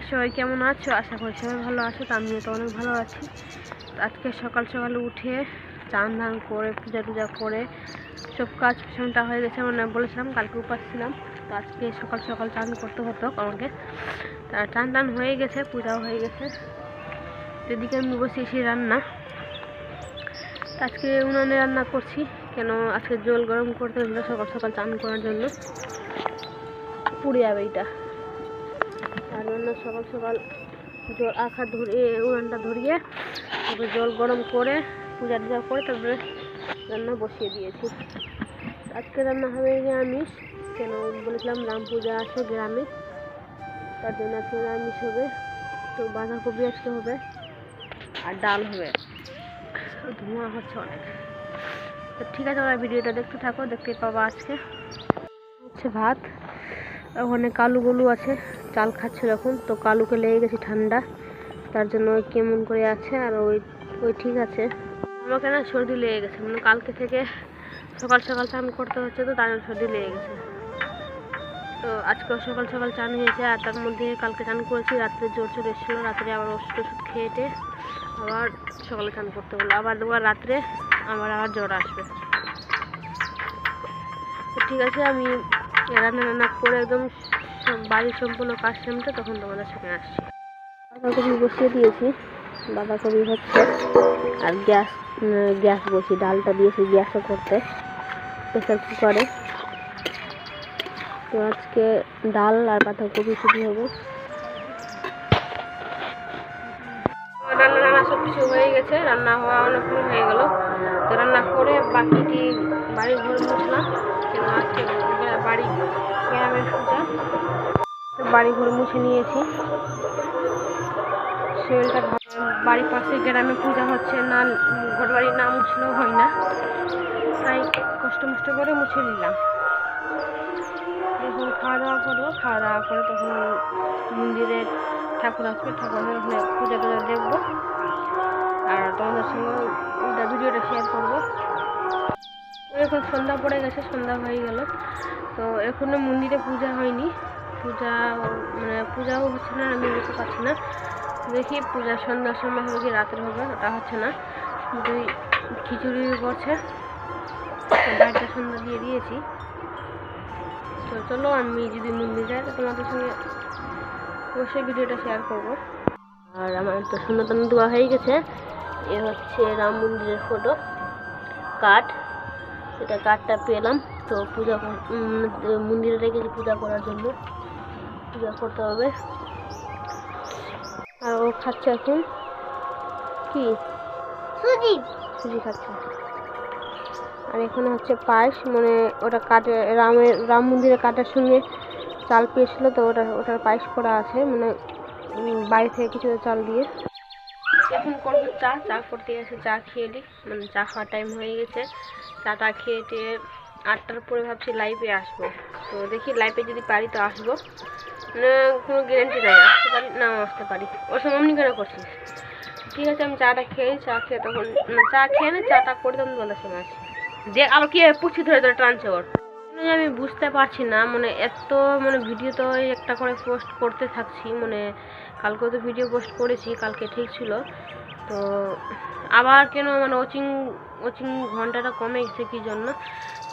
সবাই কেমন আছো? আশা করি সবাই ভালো আছো, তো আমিও তো অনেক ভালো আছি। আজকে সকাল সকাল উঠে চান ধান করে, পূজা টুজা করে সব কাজ পিছনটা হয়ে গেছে মানে বলেছিলাম, কালকে উপাস ছিলাম। তো আজকে সকাল সকাল চান করতে হতো আমাকে। তা চান টান হয়ে গেছে, পূজাও হয়ে গেছে। এদিকে আমি বসিয়েছি রান্না। আজকে উনানে রান্না করছি, কেন আজকে জল গরম করতে হলো সকাল সকাল চান করার জন্য। পুড়ে যাবে এইটা রান্না সকাল সকাল জল আখা ধরিয়ে উনানটা ধরিয়ে, তারপরে জল গরম করে, পূজা টুজা করে তারপরে রান্না বসিয়ে দিয়েছি। আজকে রান্না হবে নিরামিষ, কেন বলেছিলাম রাম পূজা আছে গ্রামে, তার জন্য আজকে নিরামিষ হবে। তো বাঁধাকপি আজকে হবে, আর ডাল হবে। ধোঁয়া হচ্ছে অনেক। তো ঠিক আছে, ওরা ভিডিওটা দেখতে থাকো দেখতে পাবো আজকে। হচ্ছে ভাত। ওখানে কালু গলু আছে, চাল খাচ্ছে যখন, তো কালুকে লেগে গেছে ঠান্ডা। তার জন্য ওই কেমন করে আছে আর ওই ওই ঠিক আছে। আমাকে না সর্দি লেগে গেছে মানে কালকে থেকে সকাল সকাল চান করতে হচ্ছে তো, তার সর্দি লেগে গেছে। তো আজকে সকাল সকাল চান হয়েছে, আর তার মধ্যে কালকে চান করেছি, রাত্রে জোর চলে এসেছিল, রাত্রে আবার ওষুধ ওষুধ খেয়েটে আবার সকালে চান করতে হলো। আবার দুবার রাত্রে আমার আবার জ্বর আসবে। ঠিক আছে, আমি রান্না রান্না করে একদম বাড়ির সম্পূর্ণ কাজ সামতে তখন তোমাদের সামনে আসছি। বাঁধাকপি বসিয়ে দিয়েছি। বাঁধাকপি হচ্ছে। আর গ্যাস গ্যাস বসি ডালটা দিয়েছি গ্যাসে করতে। প্রেসার কুকারে। তো আজকে ডাল আর বাঁধাকপি শুধু হবে। রান্না রান্না সব কিছু হয়ে গেছে। রান্না হওয়া অনেকক্ষণ হয়ে গেল। রান্না করে বাকিটি বাড়ি ঘর মুছলাম কেন আজকে বাড়ি, গ্রামের তো বাড়ি ঘর মুছে নিয়েছি। ভালো বাড়ির পাশে গ্রামে পূজা হচ্ছে, না ঘর বাড়ি না মুছলেও হয় না। তাই কষ্ট মষ্ট করে মুছে নিলাম। যখন খাওয়া দাওয়া করব, খাওয়া দাওয়া করে তখন মন্দিরে ঠাকুর আসবে, ঠাকুরের ওখানে পূজা টুজা দেখব। আর তোমাদের সঙ্গে ওটা ভিডিওটা শেয়ার করব। এখন সন্ধ্যা পড়ে গেছে, সন্ধ্যা হয়ে গেল। তো এখনও মন্দিরে পূজা হয়নি। পূজা মানে পূজাও হচ্ছে না, আমি যেতে পারছি না। দেখি পূজা সন্ধ্যার সময় হবে কি রাতের হবে, ওটা হচ্ছে না। দুই খিচুড়ি করছে। বাড়িটা সন্ধ্যা দিয়ে দিয়েছি। তো চলো, আমি যদি মন্দির যাই, তো তোমাদের সঙ্গে অবশ্যই ভিডিওটা শেয়ার করব। আর আমার তো সন্ন্যতন দেওয়া হয়ে গেছে। এ হচ্ছে রাম মন্দিরের ফটো কাঠ। এটা কাঠটা পেলাম। তো পূজা মন্দিরে রেখেছি পূজা করার জন্য। পূজা করতে হবে। আর ও খাচ্ছে এখন কি? সুজি। সুজি খাচ্ছে। আর এখানে হচ্ছে পায়েস মানে ওটা কাটে রামের রাম মন্দিরের কাটার সঙ্গে চাল পেয়েছিল তো ওটা ওটার পায়েস করা আছে মানে বাড়ি থেকে কিছু চাল দিয়ে। এখন করব চা চা করতে গেছে চা খেয়ে নিই মানে চা খাওয়ার টাইম হয়ে গেছে। চাটা খেয়ে টেয়ে আটটার পরে ভাবছি লাইভে আসব। তো দেখি লাইভে যদি পারি তো আসব। মানে কোনো গ্যারেন্টি নাই, আসতে পারি নাও আসতে পারি। ওর সঙ্গে অমনি করে করছি ঠিক আছে, আমি চাটা খেয়ে, চা খেয়ে তখন চা খেয়ে না, চাটা করে তখন তোমাদের সঙ্গে আসি যে আবার কি পুছি ধরে ধরে টানছে ওর। আমি বুঝতে পারছি না মানে এত মানে ভিডিও তো একটা করে পোস্ট করতে থাকছি মানে কালকেও তো ভিডিও পোস্ট করেছি, কালকে ঠিক ছিল। তো আবার কেন মানে ওচিং ওচিং ঘন্টাটা কমে গেছে কী জন্য?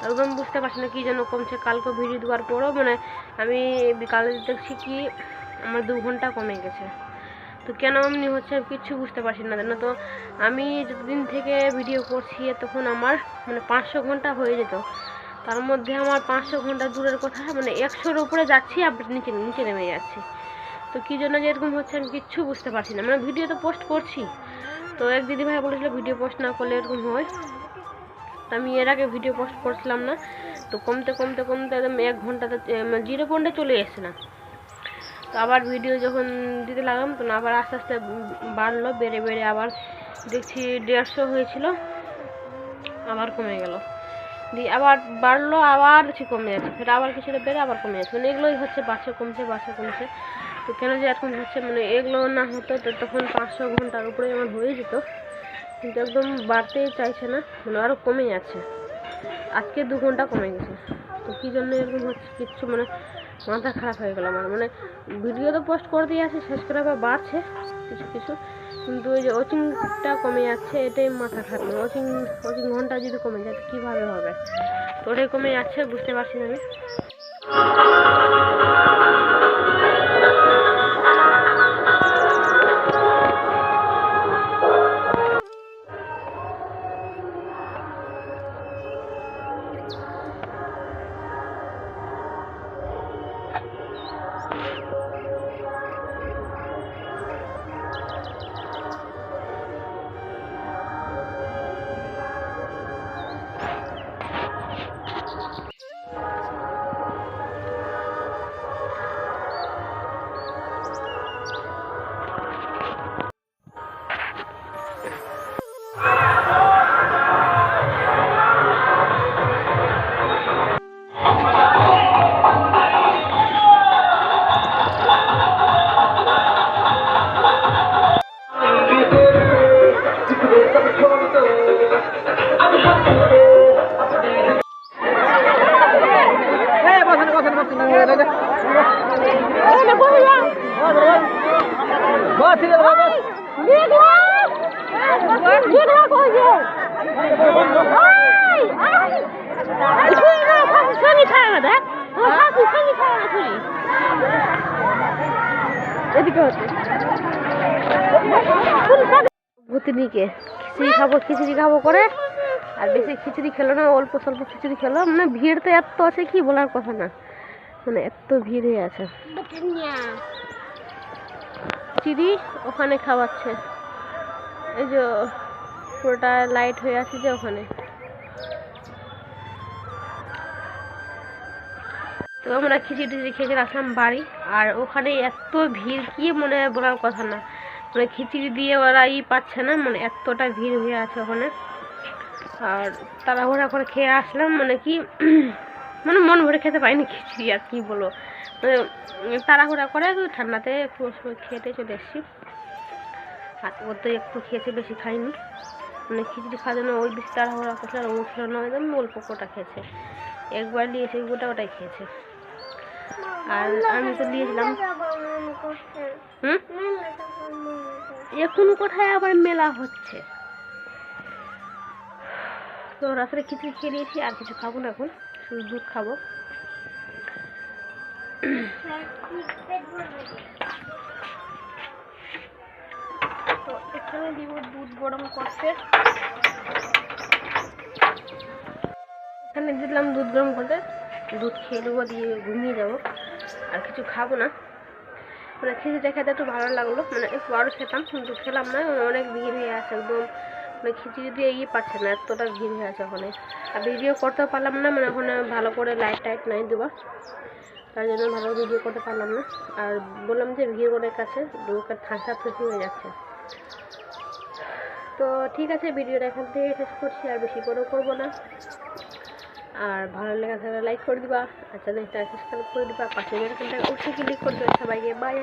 একদম বুঝতে পারছি না কী জন্য কমছে, কালকে ভিডিও দেওয়ার পরেও মানে আমি বিকালে দেখছি কি আমার দু ঘণ্টা কমে গেছে। তো কেন এমনি হচ্ছে কিচ্ছু বুঝতে পারছি না না তো? আমি যতদিন থেকে ভিডিও করছি, তখন আমার মানে পাঁচশো ঘণ্টা হয়ে যেত। তার মধ্যে আমার পাঁচশো ঘণ্টা দূরের কথা মানে একশোর উপরে যাচ্ছি আবার নিচে নিচে নেমে যাচ্ছি। তো কী জন্য যে এরকম হচ্ছে আমি কিচ্ছু বুঝতে পারছি না। মানে ভিডিও তো পোস্ট করছি। তো এক দিদিভাই বলেছিল ভিডিও পোস্ট না করলে এরকম হয়। তো আমি এর আগে ভিডিও পোস্ট করছিলাম না। তো কমতে কমতে কমতে একদম এক ঘন্টাতে জিরো পয়েন্টে চলে এসছে না। তো আবার ভিডিও যখন দিতে লাগলাম, তখন আবার আস্তে আস্তে বাড়লো, বেড়ে বেড়ে আবার দেখছি দেড়শো হয়েছিল। আবার কমে গেল। দিয়ে আবার বাড়লো, আবার দেখছি কমে যাচ্ছে। ফের আবার কিছুটা বেড়ে আবার কমে যাচ্ছে। মানে এগুলোই হচ্ছে বাচ্চা কমছে বাচ্চা কমছে। তো কেন যে এরকম হচ্ছে মানে এগুলো না হতো, তো তখন পাঁচশো ঘণ্টার উপরে আমার হয়ে যেত। কিন্তু একদম বাড়তেই চাইছে না মানে আরও কমে যাচ্ছে। আজকে দু ঘণ্টা কমে গেছে। তো কী জন্য এরকম হচ্ছে, কিচ্ছু মানে মাথা খারাপ হয়ে গেল আমার। মানে ভিডিও তো পোস্ট করে দিয়ে আছে আবার বাড়ছে, কিছু কিছু। কিন্তু ওই যে ওচিংটা কমে যাচ্ছে, এটাই মাথা খারাপ। ওচিং ওচিং ঘণ্টা যদি কমে যায় কীভাবে হবে? তো ওটাই কমে যাচ্ছে, বুঝতে পারছি না আমি। ভূতনিকে খিচুড়ি খাব খিচুড়ি খাব করে। আর বেশি খিচুড়ি খেলো না, অল্প স্বল্প খিচুড়ি খেলো। মানে ভিড় তো এত আছে কি বলার কথা না। মানে এত ভিড় আছে। চিড়ি ওখানে খাওয়াচ্ছে। এই যে পুরোটা লাইট হয়ে আছে যে ওখানে। তো আমরা খিচুড়ি টিচুড়ি খেয়ে আসলাম বাড়ি। আর ওখানে এত ভিড়, কি মনে বলার কথা না। মানে খিচুড়ি দিয়ে ওরা ই পাচ্ছে না মানে এতটা ভিড় হয়ে আছে ওখানে। আর তাড়াহুড়া করে খেয়ে আসলাম মানে কি মানে মন ভরে খেতে পারিনি খিচুড়ি, আর কি বলো মানে তাড়াহুড়া করে ঠান্ডাতে একটু সময় খেতে চলে এসেছি। আর ও তো একটু খেয়েছে, বেশি খাইনি মানে খিচুড়ি খাওয়ার জন্য ওই বেশি তাড়াহুড়া করছে আর ও খেলো না একদম অল্প কোটা খেয়েছে। একবার নিয়েছে গোটা ওটাই খেয়েছে। আর আমি তো দিয়েছিলাম হুম? এখন কোথায় আবার মেলা হচ্ছে? তো রাত্রে খিচুড়ি খেয়ে নিয়েছি, আর কিছু খাব না এখন, শুধু দুধ খাব। তো এখানে দিব দুধ গরম করতে। এখানে দিলাম দুধ গরম করতে, দুধ খেয়ে নেব, দিয়ে ঘুমিয়ে যাব, আর কিছু খাব না। মানে খিচুড়িটা খেতে একটু ভালো লাগল মানে একটু আরও খেতাম, কিন্তু খেলাম না, অনেক ভিড় হয়ে আছে, একদম মানে খিচুড়ি দিয়ে ইয়ে পাচ্ছে না, এতটা ভিড় হয়ে আছে ওখানে। আর ভিডিও করতেও পারলাম না মানে ওখানে ভালো করে লাইট টাইট নাই দেওয়া। তার জন্য ভালো ভিডিও করতে পারলাম না। আর বললাম যে ভিড় অনেক কাছে দুটা ঠাসা ঠুসি হয়ে যাচ্ছে। তো ঠিক আছে ভিডিওটা এখান থেকে শেষ করছি, আর বেশি করেও করব না। আর ভালো লেগে থাকলে লাইক করে দিবা, আর চ্যানেলটা সাবস্ক্রাইব করে দিবা, পাশে বেল আইকনটা অবশ্যই ক্লিক করে দেবে। সবাইকে বাই